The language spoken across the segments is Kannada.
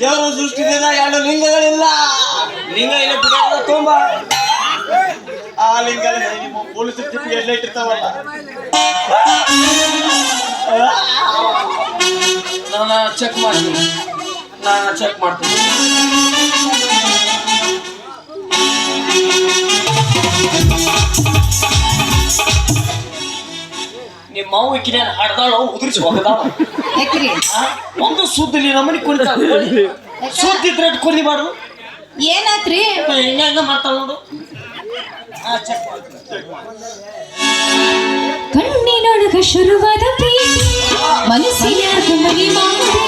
ದೇವರ ಸೃಷ್ಟಿಸಿದ ಎರಡು ಲಿಂಗಗಳಿಲ್ಲ. ಲಿಂಗ ಇಲ್ಲ ಬಿಡೋದು ತುಂಬ. ಆ ಲಿಂಗ ಪೊಲೀಸ್ ಸ್ಥಿತಿ ಎಲ್ಲ ಇಟ್ಟಿರ್ತಾವಲ್ಲ. ನಾನು ಚೆಕ್ ಮಾಡ್ತೀನಿ. ನಾನು ಚೆಕ್ ಮಾಡ್ತೀನಿ. ನಿಮ್ಮ ಮಾವು ಇಕ್ಕಿನ ಹಡ್ದಾಳ ಉದುರಿಸಿ ಹೋಗದಾಳ ಯಾಕ್ರಿ? ಒಂದು ಸುದ್ದಿಲಿ ನಮ್ಮನೆ ಕುಣಿತ ಸುದ್ದಿದ್ರೆ ಕೊಲಿ ಮಾಡು. ಏನಾತ್ರಿ? ಹೆಂಗ ಹೆಂಗ ಮಾಡ್ತಾಳ ನೋಡು. ಕಣ್ಣಿನೊಳಗ ಶುರುವಾದ ಪ್ರೀತಿ ಮನಸ್ಸಿನ ಮನೆ ಮಾಡೈತಿ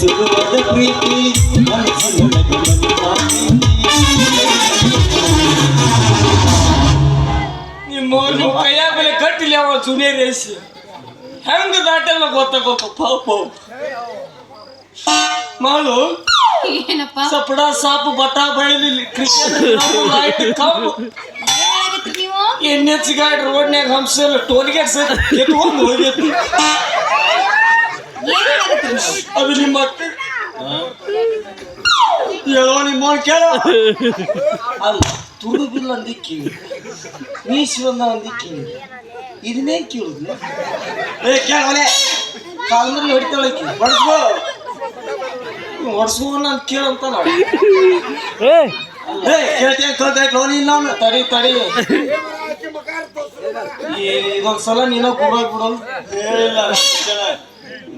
ಸುಡುವದ ಪ್ರೀತಿ. ಮನಸ್ಸಿನೊಳಗ ನಿಮ್ಮ ನಿಮ್ಮ ಕೈಯಾಗ ಬೆಲೆ ಕಟ್ಟಿಲ್ಲ ಅವ ಸುನೇ ರೇಸಿ? ಹೆಂಗ ದಾಟಲ್ಲ ಗೊತ್ತಾಗೋತು ಪಾಪ ಮಾಡು. ಏನಪ್ಪ? ಸಪಡ ಸಾಪು ಬಟ ಬಯಲು ಕ್ರಿಕೆಟ್ ಲೈಟ್ ಕಬ್ಬು ಎನ್ ಎಚ್ ಗಾಡಿ ರೋಡ್ನ್ಯಾಗ ಹಂಸಲ್ಲ ಟೋಲ್ಗೇಟ್ ಸರ್ ಎತ್ಕೊಂಡು ಹೋಗಿತ್ತು ಅದು ನಿಮ್ಮ ಅಕ್ಕ ಹೇಳೋ ನಿಮ್ಮ ಕೇಳ. ಅಲ್ಲ ತುಡುಗಿಲ್ಲ ಬಿಲ್ ಅಂದಿ ಕೇಳಿ. ಮೀಸಿ ಒಂದ ಅಂದಿ ಕೇಳಿ. ಇದನ್ನೇ ಕೇಳುದು? ಏ ಕೇಳವಲೆ ಕಾಲ್ಮರಿ ಹೊಡಿತಾಳಕಿ ಬಡಿಸ್ಕೋ ಹೊಡ್ಸು ನಾನು ಕೇಳಂತ ಏ. ಕೇಳ್ತೇನೆ ಕೇಳ್ತೇನೆ ಲೋನ್ ಇಲ್ಲ. ತಡಿ ತಡಿ. ಈ ಇದೊಂದ್ ಸಲ ನೀನ ಗುರು ಆಗ್ಬಿಡೋದು ಹೇಳಿಲ್ಲ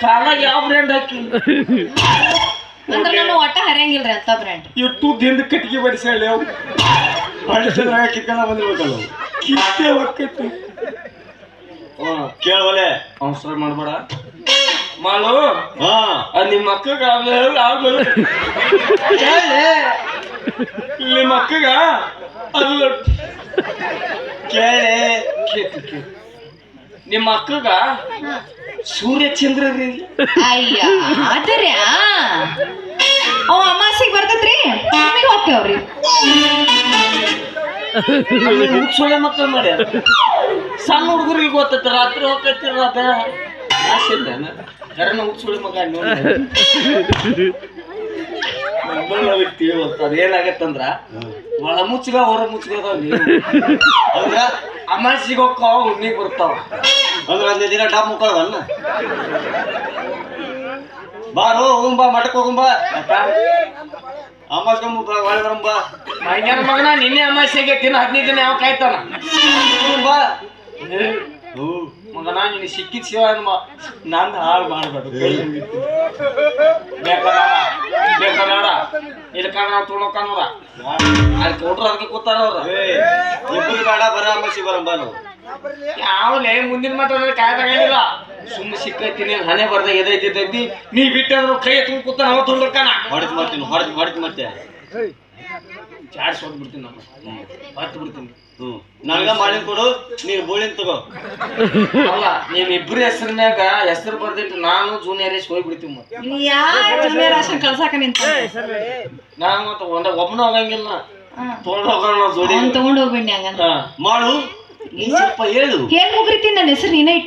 ಕಾಲ ಯಾವ ಬ್ರ್ಯಾಂಡ್ ಹಾಕಿ? ಅಂದ್ರೆ ನಾನು ಒಟ್ಟ ಹರಿಯಂಗಿಲ್ರಿ ಅಂತ ಬ್ರ್ಯಾಂಡ್ ಎಷ್ಟು ದಿಂದ ಕಟ್ಟಿಗೆ ಬಡಿಸಿ ಹೇಳಿ ಅವು ಮನುಷ್ಯನ ಕಿತ್ತನ ಬಂದಿರ್ಬೇಕಲ್ಲ ಕಿತ್ತೆ ಹೊಕ್ಕೈತಿ. ಹ್ಞೂ ಕೇಳವಲೆ. ಅವಸರ ಮಾಡ್ಬೇಡ. ಮಾಡು ಹಾ. ಅದು ನಿಮ್ಮ ಅಕ್ಕಗೆ ಆಮೇಲೆ ಆಮೇಲೆ ಕೇಳೆ ನಿಮ್ಮ ಅಕ್ಕಗ ಅಲ್ಲ ಕೇಳೆ ನಿಮ್ಮ ಅಕ್ಕಗ ಸೂರ್ಯ ಚಂದ್ರ ಅಯ್ಯ ಆದ್ರೆ ಅವ ಅಮಾಸಿಗೆ ಬರ್ತತ್ರಿ? ನಮಗೆ ಹೋಗ್ತೇವ್ರಿ ಸೊಳ್ಳೆ ಮಕ್ಕಳು ಮಾಡ್ಯಾರ ಸಣ್ಣ ಹುಡುಗರಿಗೆ ಗೊತ್ತೈತಿ ರಾತ್ರಿ ಹೋಗ್ತೈತಿ ರಾತ್ರಿ ಆಸೆ ಕರೆನ ಹುಚ್ಚುಳಿ ಮಗ ವ್ಯಕ್ತಿ ಅದು ಏನಾಗತ್ತಂದ್ರ ಒಳ ಮುಚ್ಚಗ ಹೊರ ಮುಚ್ಚಗ ಅಂದ್ರ ಅಮಾಸಿಗೆ ಹೋಗ್ತಾವ ಹುಣ್ಣಿಗೆ ಬರ್ತಾವ. ಅಂದ್ರ ಒಂದೇ ದಿನ ಡಾಪ್ ಮುಕ್ಕೊಳವಲ್ಲ ಬಾರೋ ಹೋಗುಂಬ ಮಠಕ್ಕೆ ಹೋಗುಂಬ. ಅಮಾಸ್ಕೊಂಬ ಒಳ್ಳೆ ಬರಂಬ. ಮಂಗ್ಯಾನ ಮಗನ ನಿನ್ನೆ ಅಮಾಸೆಗೆ ತಿನ್ನ ಹದಿನೈದು ದಿನ ಯಾವ ಕಾಯ್ತಾನ? ಬಾ ಮಗನ ನಿನ್ನ ಸಿಕ್ಕಿದ ಶಿವ ನಂದು ಹಾಳು ಮಾಡ್ಬೇಡ ಕೈ ಬೇಕಾದ ತೊಗೊಳಕಂದ್ರ ಅಲ್ಲಿ ಕೊಟ್ರ ಅದಕ್ಕೆ ಕೂತಾರ ಅವ್ರ. ಏ ಇಬ್ಬರು ಬೇಡ ಬರ ಅಮ್ಮಸಿ ಬರಂಬ ನಾವು. ಯಾವಲೇ ಮುಂದಿನ ಮಟ್ಟ ಕಾಯ್ದಾಗಿಲ್ಲ ಸುಮ್ಮನೆ ಸಿಕ್ಕೈತಿ ಹಣೆ ಬರ್ದ ಎದೈತಿ ನೀ ಬಿಟ್ಟಂದ್ರ ಕೈ ತುಂಬ ಕೂತ ನಾವು ತೊಗೊಂಡ್ರಕನ ಹೊಡೆದು ಮಾಡ್ತೀನಿ ಹೊಡೆದು ಹೊಡೆದು ಮತ್ತೆ. ಚಾಡ್ಸ್ ಹೋಗ್ಬಿಡ್ತೀನಿ ನಮ್ಮ ಹತ್ತು ಬಿಡ್ತೀನಿ. ನನಗ ಮಾಡಿನ ಕೊಡು ನೀನು ಬೋಳಿನ ತಗೋ. ಅಲ್ಲ ನೀವ್ ಇಬ್ರು ಹೆಸರಿನ್ಯಾಗ ಹೆಸರು ಬರ್ದಿಟ್ಟು ನಾನು ಜೂನಿಯರ್ ಎಸ್ ಹೋಗ್ಬಿಡ್ತೀವಿ ಮತ್ತೆ ಯಾರ ಕಳ್ಸಾಕ ನಿಂತ? ನಾನು ಮತ್ತೆ ಒಂದ ಒಬ್ಬನ ಹೋಗಂಗಿಲ್ಲ. ತೊಂಡ ಹೋಗೋಣ ಜೋಡಿ. ತಗೊಂಡ್ ಹೋಗ್ಬೇಡಿ ಹಂಗಂತ ಹಾ. ಮಾಡು. ನೀನ್ ಸ್ವಲ್ಪ ಹೇಳು. ಕೇಳ್ ಮುಗ್ರಿತಿ ನನ್ನ ಹೆಸರು ನೀನೇ